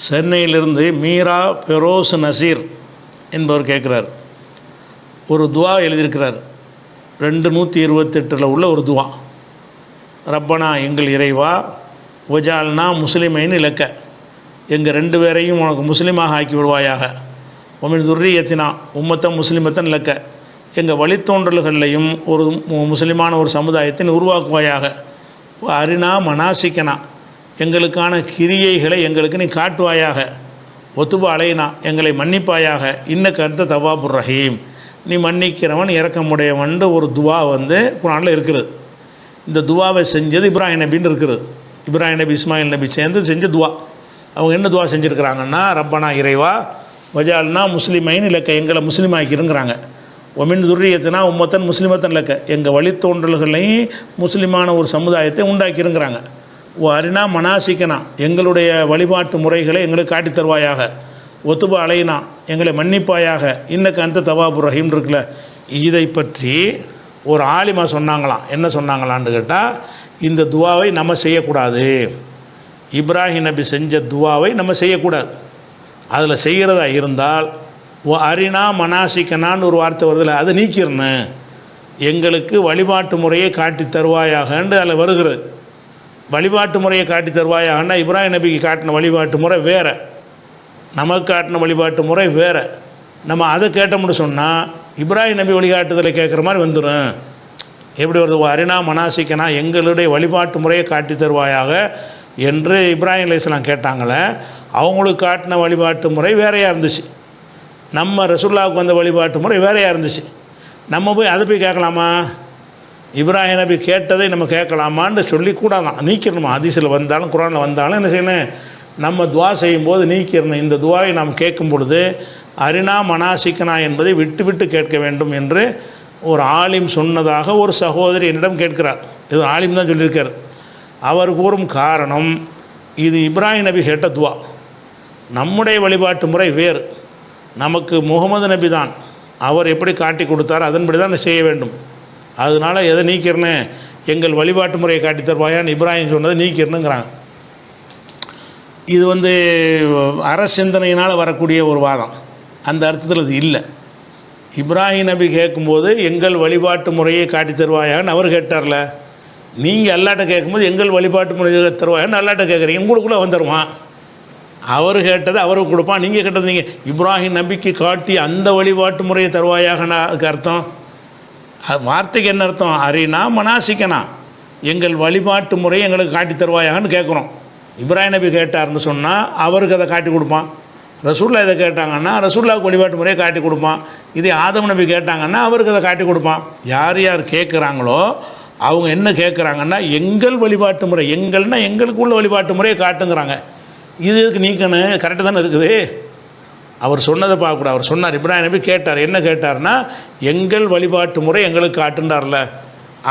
சென்னையிலிருந்து மீரா ஃபெரோஸ் நசீர் என்பவர் கேட்குறார். ஒரு துவா எழுதியிருக்கிறார். ரெண்டு நூற்றி இருபத்தெட்டில் உள்ள ஒரு துவா. ரப்பனா எங்கள் இறைவா உஜால்னா முஸ்லிமைன்னு இலக்க. எங்கள் ரெண்டு பேரையும் உனக்கு முஸ்லீமாக ஆக்கி விடுவாயாக. உமின் துர்ரியத்தினா உம்மத்தம் முஸ்லிமத்தன் இலக்க. எங்கள் வழித்தோன்றல்களையும் ஒரு மு- முஸ்லிமான ஒரு சமுதாயத்தை உருவாக்குவாயாக. அரினா மனாசிக்கனா. எங்களுக்கான கிரியைகளை எங்களுக்கு நீ காட்டுவாயாக. ஒத்துப அலைனா எங்களை மன்னிப்பாயாக. இன்ன கருத்த தவாபுர் ரஹீம். நீ மன்னிக்கிறவன் இறக்கமுடையவன் ஒரு துவா வந்து குரானில் இருக்கிறது இந்த துவாவை செஞ்சது இப்ராஹிம் நபின்னு இருக்குது. இப்ராஹிம் நபி இஸ்மாயில் நபி சேர்ந்து செஞ்ச துவா. அவங்க என்ன துவா செஞ்சுருக்கிறாங்கன்னா ரப்பனா இறைவா வஜால்னா முஸ்லீமைன்னு இலக்க எங்களை முஸ்லீம் ஆக்கிருங்கிறாங்க ஒமின் துர்ரியத்தினா உம்மத்தன் முஸ்லீமத்தன் இலக்க. எங்கள் வழித்தோன்றல்களையும் முஸ்லீமான ஒரு சமுதாயத்தை உண்டாக்கிருங்கிறாங்க. அரினா மனாசிக்கனா. எங்களுடைய வழிபாட்டு முறைகளை எங்களுக்கு காட்டித் தருவாயாக. ஒத்துப அலைனா எங்களை மன்னிப்பாயாக. இன்னக்கு அந்த தவாபுர் ரஹீம் இருக்குல்ல இதை பற்றி ஒரு ஆலிமா சொன்னாங்களாம். என்ன சொன்னாங்களான்னு கேட்டால் இந்த துவாவை நம்ம செய்யக்கூடாது. இப்ராஹிம் நபி செஞ்ச துவாவை நம்ம செய்யக்கூடாது. அதில் செய்கிறதா இருந்தால் ஓ அரினா மனாசிக்கனான்னு ஒரு வார்த்தை வருதில்ல அதை நீக்கிடணும் எங்களுக்கு வழிபாட்டு முறையை காட்டி தருவாயாகன்று அதில் வருகிறது. வழிபாட்டு முறையை காட்டி தருவாயாகன்னா இப்ராஹிம் நபிக்கு காட்டின வழிபாட்டு முறை வேறு. நமக்கு காட்டின வழிபாட்டு முறை வேறு. நம்ம அதை கேட்டோம்னு சொன்னால் இப்ராஹிம் நபி வழிகாட்டுதலை கேட்குற மாதிரி வந்துடும் எப்படி வருது? அரிணா அரினா மனாசிக்கனா எங்களுடைய வழிபாட்டு முறையை காட்டி தருவாயாக என்று இப்ராஹிம் அலிஸ்லாம் கேட்டாங்களே அவங்களுக்கு காட்டின வழிபாட்டு முறை வேறையாக இருந்துச்சு. நம்ம ரசுல்லாவுக்கு வந்த வழிபாட்டு முறை வேறையாக இருந்துச்சு. நம்ம போய் அதை போய் கேட்கலாமா? இப்ராஹிம் நபி கேட்டதை நம்ம கேட்கலாமான்னு சொல்லிக்கூடாதான். நீக்கிடணுமா அதிசயில் வந்தாலும் குரானில் வந்தாலும் என்ன செய்யணும்? நம்ம துவா செய்யும்போது நீக்கிடணும் இந்த துவாவை நாம் கேட்கும் பொழுது அரினா மனாசிக்கனா என்பதை விட்டு விட்டு கேட்க வேண்டும் என்று ஒரு ஆலிம் சொன்னதாக ஒரு சகோதரி என்னிடம் கேட்கிறார். இது ஆலிம் தான் சொல்லியிருக்கார். அவர் கூறும் காரணம் இது இப்ராஹிம் நபி கேட்ட துவா. நம்முடைய வழிபாட்டு முறை வேறு. நமக்கு முகமது நபி தான் அவர் எப்படி காட்டி கொடுத்தார் அதன்படி தான் செய்ய வேண்டும். அதனால் எதை நீக்கிறனே? எங்கள் வழிபாட்டு முறையை காட்டி தருவாயான்னு இப்ராஹிம் சொன்னதை நீக்கிறனுங்கிறாங்க. இது வந்து அரசிந்தனையினால் வரக்கூடிய ஒரு வாதம். அந்த அர்த்தத்தில் இது இல்லை. இப்ராஹிம் நபி கேட்கும்போது எங்கள் வழிபாட்டு முறையை காட்டி தருவாயான்னு அவர் கேட்டார்ல. நீங்கள் அல்லாட்ட கேட்கும்போது எங்கள் வழிபாட்டு முறையை தருவாயான்னு அல்லாட்ட கேட்குறீங்க. உங்களுக்குள்ளே வந்துடுவான் அவர் கேட்டது அவருக்கு கொடுப்பான். நீங்கள் கேட்டது நீங்கள் இப்ராஹிம் நபிக்கு காட்டி அந்த வழிபாட்டு முறையை தருவாயாகனா அதுக்கு அர்த்தம்? அது வார்த்தைக்கு என்ன அர்த்தம்? அறினா மனாசிக்கனா. எங்கள் வழிபாட்டு முறையை எங்களுக்கு காட்டி தருவாயாகன்னு கேட்குறோம் இப்ராஹிம் நபி கேட்டார்னு சொன்னால் அவருக்கு அதை காட்டி கொடுப்பான். ரசூல்லா இதை கேட்டாங்கன்னா ரசூல்லாவுக்கு வழிபாட்டு முறையை காட்டி கொடுப்பான். இதே ஆதம் நபி கேட்டாங்கன்னா அவருக்கு அதை காட்டி கொடுப்பான். யார் யார் கேட்குறாங்களோ அவங்க என்ன கேட்குறாங்கன்னா எங்கள் வழிபாட்டு முறை எங்கள்னா எங்களுக்கு உள்ள வழிபாட்டு முறையை காட்டுங்கிறாங்க. இது எதுக்கு நீக்கணும்? கரெக்டாக தானே இருக்குது. அவர் சொன்னதை பார்க்கக்கூடாது. அவர் சொன்னார் இப்ராஹிம் நபி கேட்டார். என்ன கேட்டார்னா எங்கள் வழிபாட்டு முறை எங்களுக்கு காட்டுண்டார்ல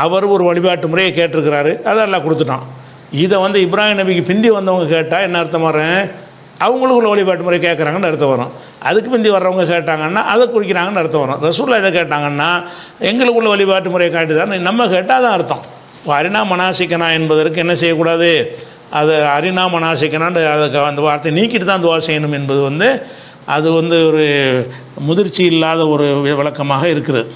அவர் ஒரு வழிபாட்டு முறையை கேட்டிருக்கிறாரு. அதை எல்லாம் கொடுத்துட்டான். இதை வந்து இப்ராஹிம் நபிக்கு பிந்தி வந்தவங்க கேட்டால் என்ன அர்த்தம் வரும் அவங்களுக்குள்ள வழிபாட்டு முறை கேட்குறாங்கன்னு அர்த்தம் வரும். அதுக்கு பிந்தி வர்றவங்க கேட்டாங்கன்னா அதை குறிக்கிறாங்கன்னு அர்த்தம் வரும். ரசூல்லா இதை கேட்டாங்கன்னா எங்களுக்குள்ள வழிபாட்டு முறையை காட்டுதான். நம்ம கேட்டால் தான் அர்த்தம். இப்போ அரிணா மனாசிக்கனா என்பதற்கு என்ன செய்யக்கூடாது? அது அரிணா மனாசிக்கனான்னு அதுக்கு அந்த வார்த்தை நீக்கிட்டு தான் துவா செய்யணும் என்பது வந்து அது வந்து ஒரு முதிர்ச்சி இல்லாத ஒரு விளக்கமாக இருக்கிறது